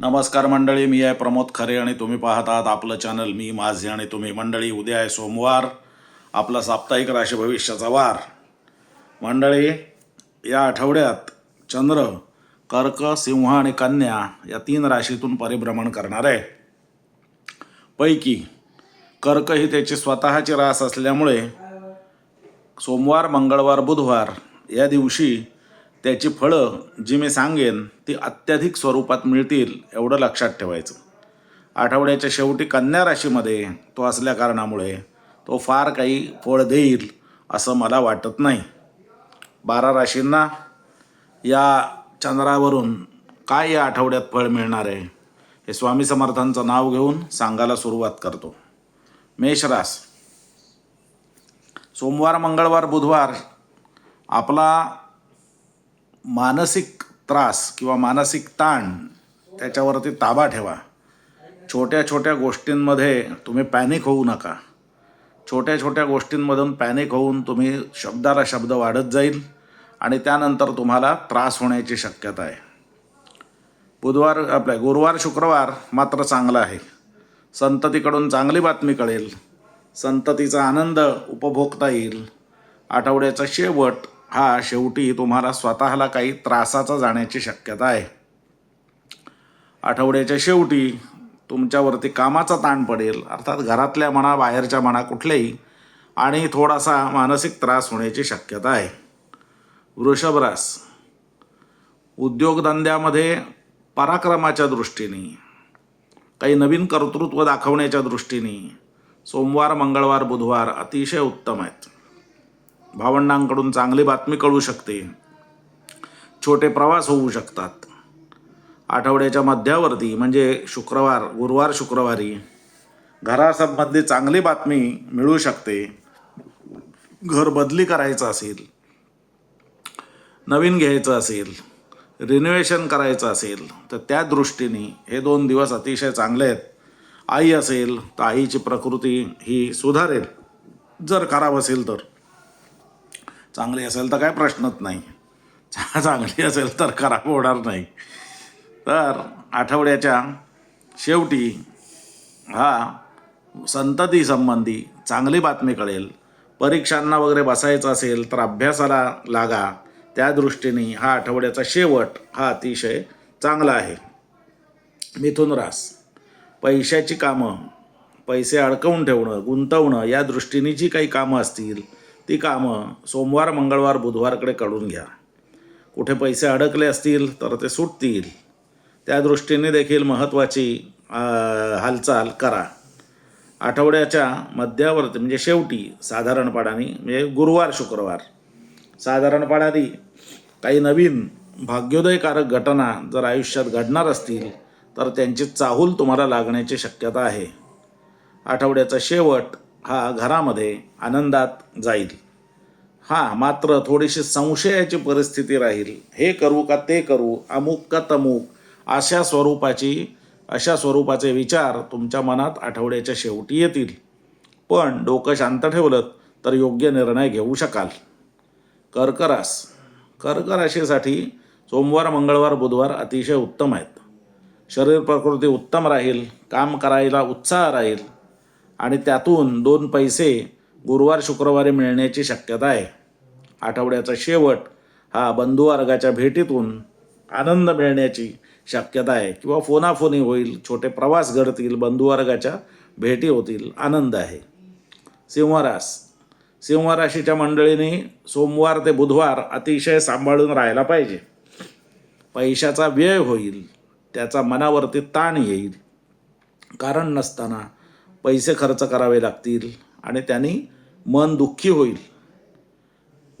नमस्कार मंडळी मी आहे प्रमोद खरे आणि तुम्ही पाहत आहात आपलं चॅनल मी माझे आणि तुम्ही. मंडळी उद्या आहे सोमवार आपला साप्ताहिक राशी भविष्याचा वार. मंडळी या आठवड्यात चंद्र कर्क सिंह आणि कन्या या तीन राशीतून परिभ्रमण करणार आहे. पैकी कर्क ही त्याची स्वतःची रास असल्यामुळे सोमवार मंगळवार बुधवार या दिवशी त्याची फळं जी मी सांगेन ती अत्याधिक स्वरूपात मिळतील एवढं लक्षात ठेवायचं. आठवड्याच्या शेवटी कन्या राशीमध्ये तो असल्या कारणामुळे तो फार काही फळ देईल असं मला वाटत नाही. बारा राशींना या चंद्रावरून काय या आठवड्यात फळ मिळणार आहे हे स्वामी समर्थांचं नाव घेऊन सांगायला सुरुवात करतो. मेषरास सोमवार मंगळवार बुधवार आपला मानसिक त्रास किंवा मानसिक ताण त्याच्यावरती ताबा ठेवा. छोट्या छोट्या गोष्टींमध्ये तुम्ही पॅनिक होऊ नका. छोट्या छोट्या गोष्टींमधून पॅनिक होऊन तुम्ही शब्दाला शब्द वाढत जाईल आणि त्यानंतर तुम्हाला त्रास होण्याची शक्यता आहे. बुधवार आपल्या गुरुवार शुक्रवार मात्र चांगला आहे. संततीकडून चांगली बातमी कळेल. संततीचा आनंद उपभोगता येईल. आठवड्याचा शेवट हा शेवटी तुम्हाला स्वतःला काही त्रासाचा जाण्याची शक्यता आहे. आठवड्याच्या शेवटी तुमच्यावरती कामाचा ताण पडेल. अर्थात घरातल्या म्हणा बाहेरच्या म्हणा कुठल्याही आणि थोडासा मानसिक त्रास होण्याची शक्यता आहे. वृषभरास उद्योगधंद्यामध्ये पराक्रमाच्या दृष्टीने काही नवीन कर्तृत्व दाखवण्याच्या दृष्टीने सोमवार मंगळवार बुधवार अतिशय उत्तम आहेत. भावंडांकडून चांगली बातमी कळू शकते. छोटे प्रवास होऊ शकतात. आठवड्याच्या मध्यावरती म्हणजे शुक्रवार गुरुवार शुक्रवारी घरासंबंधी चांगली बातमी मिळू शकते. घर बदली करायचं असेल नवीन घ्यायचं असेल रिनोव्हेशन करायचं असेल तर त्या दृष्टीने हे दोन दिवस अतिशय चांगले आहेत. आई असेल तर आईची प्रकृती ही सुधारेल. जर खराब असेल तर. चांगली असेल तर काय प्रश्नच नाही. चांगली असेल तर खराब होणार नाही. तर आठवड्याच्या शेवटी हा संतती संबंधी चांगली बातमी कळेल. परीक्षांना वगैरे बसायचं असेल तर अभ्यासाला लागा. त्या दृष्टीने हा आठवड्याचा शेवट हा अतिशय चांगला आहे. मिथुन रास पैशाची कामं पैसे अडकवून ठेवणं गुंतवणं या दृष्टीने जी काही कामं असतील ती कामं सोमवार मंगळवार बुधवारकडे काढून घ्या. कुठे पैसे अडकले असतील तर ते सुटतील. त्या दृष्टीने देखील महत्त्वाची हालचाल करा. आठवड्याच्या मध्यावरती म्हणजे शेवटी साधारणपणाने म्हणजे गुरुवार शुक्रवार. साधारणपणाने काही नवीन भाग्योदयकारक घटना जर आयुष्यात घडणार असतील तर त्यांची चाहूल तुम्हाला लागण्याची शक्यता आहे. आठवड्याचा शेवट हा घरामध्ये आनंदात जाईल. हां मात्र थोडीशी संशयाची परिस्थिती राहील. हे करू का ते करू अमुक का तमुक अशा स्वरूपाची अशा स्वरूपाचे विचार तुमच्या मनात आठवड्याच्या शेवटी येतील. पण डोकं शांत ठेवलं तर योग्य निर्णय घेऊ शकाल. कर्करास कर्क राशीसाठी सोमवार मंगळवार बुधवार अतिशय उत्तम आहेत. शरीर प्रकृती उत्तम राहील काम करायला उत्साह राहील. आणि त्यातून दोन पैसे गुरुवार शुक्रवारी मिळण्याची शक्यता आहे. आठवड्याचा शेवट हा बंधुवर्गाच्या भेटीतून आनंद मिळण्याची शक्यता आहे किंवा फोनाफोनी होईल छोटे प्रवास घडतील बंधुवर्गाच्या भेटी होतील आनंद आहे. सिंहरास सिंहराशीच्या मंडळीने सोमवार ते बुधवार अतिशय सांभाळून राहायला पाहिजे. पैशाचा व्यय होईल त्याचा मनावरती ताण येईल. कारण नसताना पैसे खर्च करावे लागतील आणि त्यांनी मन दुःखी होईल.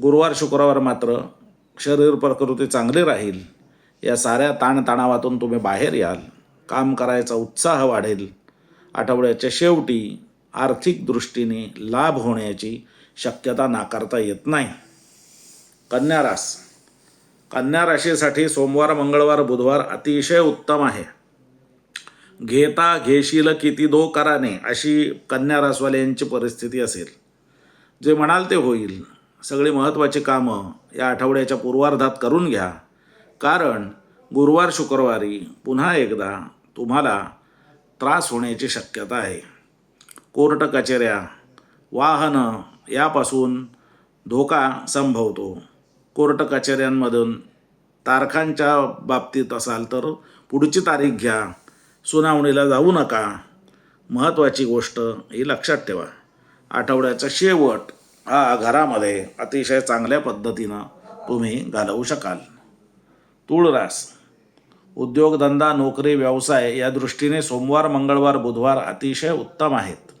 गुरुवार शुक्रवार मात्र शरीर प्रकृती चांगली राहील. या साऱ्या ताणतणावातून तुम्ही बाहेर याल. काम करायचा उत्साह वाढेल. आठवड्याच्या शेवटी आर्थिक दृष्टीने लाभ होण्याची शक्यता नाकारता येत नाही. कन्या रास कन्या राशीसाठी सोमवार मंगळवार बुधवार अतिशय उत्तम आहे. घेता घेशील किती दो कराने अशी कन्या रासवाल्यांची परिस्थिती असेल. जे म्हणाल ते होईल. सगळी महत्त्वाची कामं या आठवड्याच्या पूर्वार्धात करून घ्या. कारण गुरुवार शुक्रवारी पुन्हा एकदा तुम्हाला त्रास होण्याची शक्यता आहे. कोर्ट कचेऱ्या वाहनं यापासून धोका संभवतो. कोर्ट कचेऱ्यांमधून तारखांच्या बाबतीत असाल तर पुढची तारीख घ्या. सुनावणीला जाऊ नका. महत्त्वाची गोष्ट ही लक्षात ठेवा. आठवड्याचा शेवट हा घरामध्ये अतिशय चांगल्या पद्धतीनं तुम्ही घालवू शकाल. तुळरास उद्योगधंदा नोकरी व्यवसाय या दृष्टीने सोमवार मंगळवार बुधवार अतिशय उत्तम आहेत.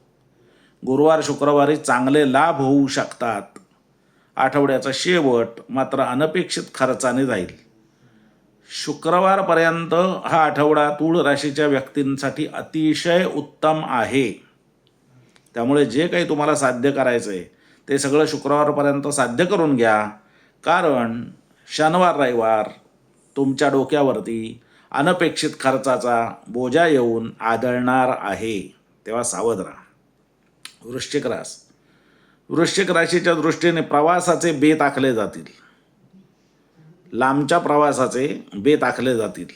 गुरुवार शुक्रवारी चांगले लाभ होऊ शकतात. आठवड्याचा शेवट मात्र अनपेक्षित खर्चाने जाईल. शुक्रवारपर्यंत हा आठवडा तूळ राशीच्या व्यक्तींसाठी अतिशय उत्तम आहे. त्यामुळे जे काही तुम्हाला साध्य करायचं आहे ते सगळं शुक्रवारपर्यंत साध्य करून घ्या. कारण शनिवार रविवार तुमच्या डोक्यावरती अनपेक्षित खर्चाचा बोजा येऊन आदळणार आहे. तेव्हा सावध राहा. वृश्चिक रास वृश्चिक राशीच्या दृष्टीने प्रवासाचे बेत आखले जातील. लांबच्या प्रवासाचे बेत आखले जातील.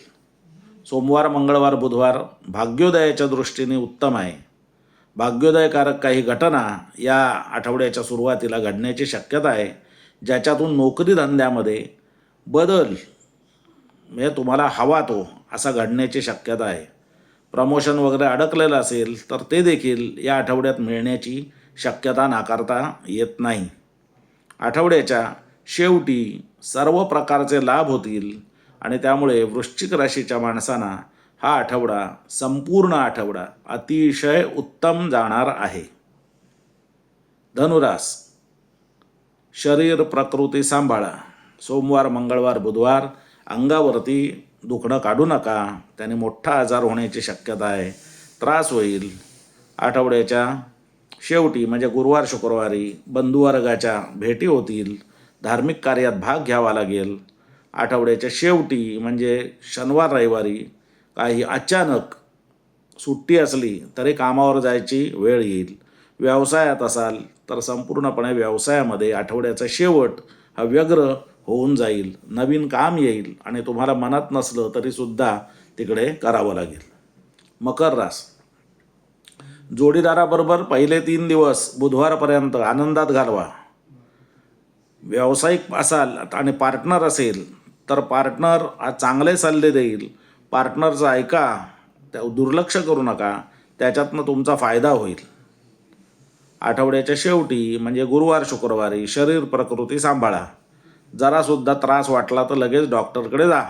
सोमवार मंगळवार बुधवार भाग्योदयाच्या दृष्टीने उत्तम आहे. भाग्योदयकारक काही घटना या आठवड्याच्या सुरुवातीला घडण्याची शक्यता आहे ज्याच्यातून नोकरी धंद्यामध्ये बदल म्हणजे तुम्हाला हवा तो असा घडण्याची शक्यता आहे. प्रमोशन वगैरे अडकलेलं असेल तर ते देखील या आठवड्यात मिळण्याची शक्यता नाकारता येत नाही. आठवड्याच्या शेवटी सर्व प्रकारचे लाभ होतील आणि त्यामुळे वृश्चिक राशीच्या माणसांना हा आठवडा संपूर्ण आठवडा अतिशय उत्तम जाणार आहे. धनुरास शरीर प्रकृती सांभाळा. सोमवार मंगळवार बुधवार अंगावरती दुखणं काढू नका. त्याने मोठा आजार होण्याची शक्यता आहे. त्रास होईल. आठवड्याच्या शेवटी म्हणजे गुरुवार शुक्रवारी बंधुवर्गाच्या भेटी होतील. धार्मिक कार्यात भाग घ्यावा लागेल. आठवड्याच्या शेवटी म्हणजे शनिवार रविवारी काही अचानक सुट्टी असली तरी कामावर जायची वेळ येईल. व्यवसायात असाल तर संपूर्णपणे व्यवसायामध्ये आठवड्याचा शेवट हा व्यग्र होऊन जाईल. नवीन काम येईल आणि तुम्हाला मनात नसलं तरीसुद्धा तिकडे करावं लागेल. मकर रास. जोडीदाराबरोबर पहिले तीन दिवस बुधवारपर्यंत आनंदात घालवा. व्यावसायिक असाल आणि पार्टनर असेल तर पार्टनर हा चांगले सल्ले देईल. पार्टनरचं ऐका त्या दुर्लक्ष करू नका त्याच्यातनं तुमचा फायदा होईल. आठवड्याच्या शेवटी म्हणजे गुरुवार शुक्रवारी शरीर प्रकृती सांभाळा. जरासुद्धा त्रास वाटला तर लगेच डॉक्टरकडे जा.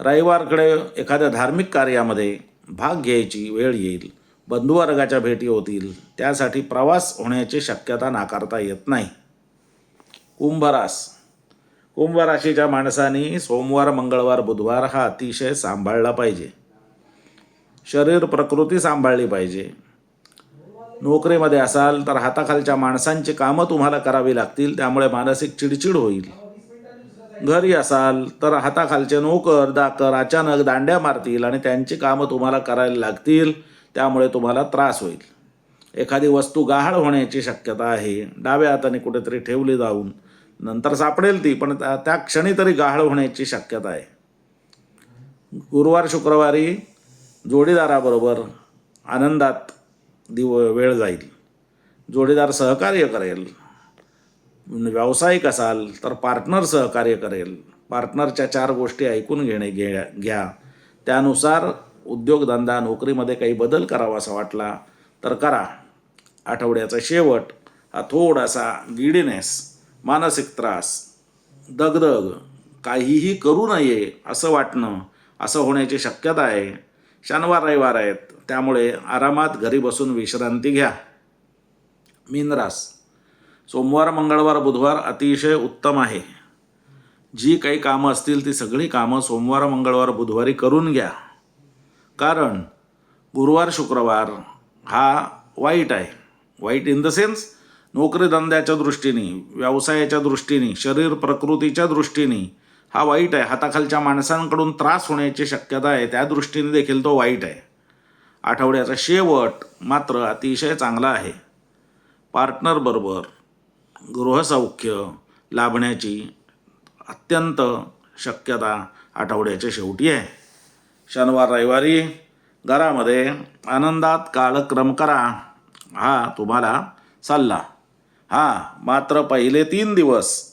रविवारकडे एखाद्या धार्मिक कार्यामध्ये भाग घ्यायची वेळ येईल. बंधुवर्गाच्या भेटी होतील. त्यासाठी प्रवास होण्याची शक्यता नाकारता येत नाही. कुंभरास. कुंभ राशीच्या माणसांनी सोमवार मंगळवार बुधवार हा अतिशय सांभाळला पाहिजे. शरीर प्रकृती सांभाळली पाहिजे. नोकरीमध्ये असाल तर हाताखालच्या माणसांची कामं तुम्हाला करावी लागतील त्यामुळे मानसिक चिडचिड होईल. घरी असाल तर हाताखालचे नोकर दाकर अचानक दांड्या मारतील आणि त्यांची कामं तुम्हाला करायला लागतील त्यामुळे तुम्हाला त्रास होईल. एखादी वस्तू गहाळ होण्याची शक्यता आहे. डाव्या हाताने कुठेतरी ठेवली जाऊन नंतर सापडेल ती पण त्या त्या क्षणी तरी गहाळ होण्याची शक्यता आहे. गुरुवार शुक्रवारी जोडीदाराबरोबर आनंदात दिव वेळ जाईल. जोडीदार सहकार्य करेल. व्यावसायिक असाल तर पार्टनर सहकार्य करेल. पार्टनरच्या चार गोष्टी ऐकून घेणे घे घ्या. त्यानुसार उद्योगधंदा नोकरीमध्ये काही बदल करावा असा वाटला तर करा. आठवड्याचा शेवट हा थोडासा गिडीनेस मानसिक त्रास दगदग काहीही करू नये असं वाटणं असं होण्याची शक्यता आहे. शनिवार रविवार आहेत त्यामुळे आरामात घरी बसून विश्रांती घ्या. मीनरास सोमवार मंगळवार बुधवार अतिशय उत्तम आहे. जी काही कामं असतील ती सगळी कामं सोमवार मंगळवार बुधवारी करून घ्या. कारण गुरुवार शुक्रवार हा वाईट आहे. वाईट इन द सेन्स नोकरी धंद्याच्या दृष्टीने व्यवसायाच्या दृष्टीने शरीर प्रकृतीच्या दृष्टीने हा वाईट आहे. हाताखालच्या माणसांकडून त्रास होण्याची शक्यता आहे. त्या दृष्टीने देखील तो वाईट आहे. आठवड्याचा शेवट मात्र अतिशय चांगला आहे. पार्टनरबरोबर गृहसौख्य लाभण्याची अत्यंत शक्यता आठवड्याच्या शेवटी आहे. शनिवार रविवारी घरामध्ये आनंदात कालक्रम करा. हा तुम्हाला सल्ला हा मात्र पहिले तीन दिवस.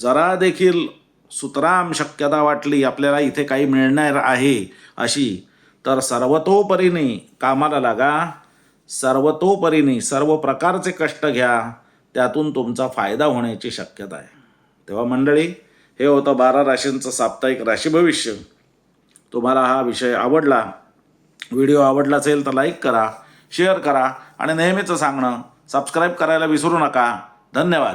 जरा देखील सुतराम शक्यता वाटली आपल्याला इथे काही मिळणार आहे अशी. तर सर्वतोपरीने कामाला लागा. सर्वतोपरीने सर्व प्रकारचे कष्ट घ्या. त्यातून तुमचा फायदा होण्याची शक्यता आहे. तेव्हा मंडळी हे होतं बारा राशींचं साप्ताहिक राशी भविष्य. तुम्हाला हा विषय आवडला व्हिडिओ आवडला असेल तर लाईक करा शेअर करा. आणि नेहमीचं सांगणं सबस्क्राईब करायला विसरू नका. धन्यवाद.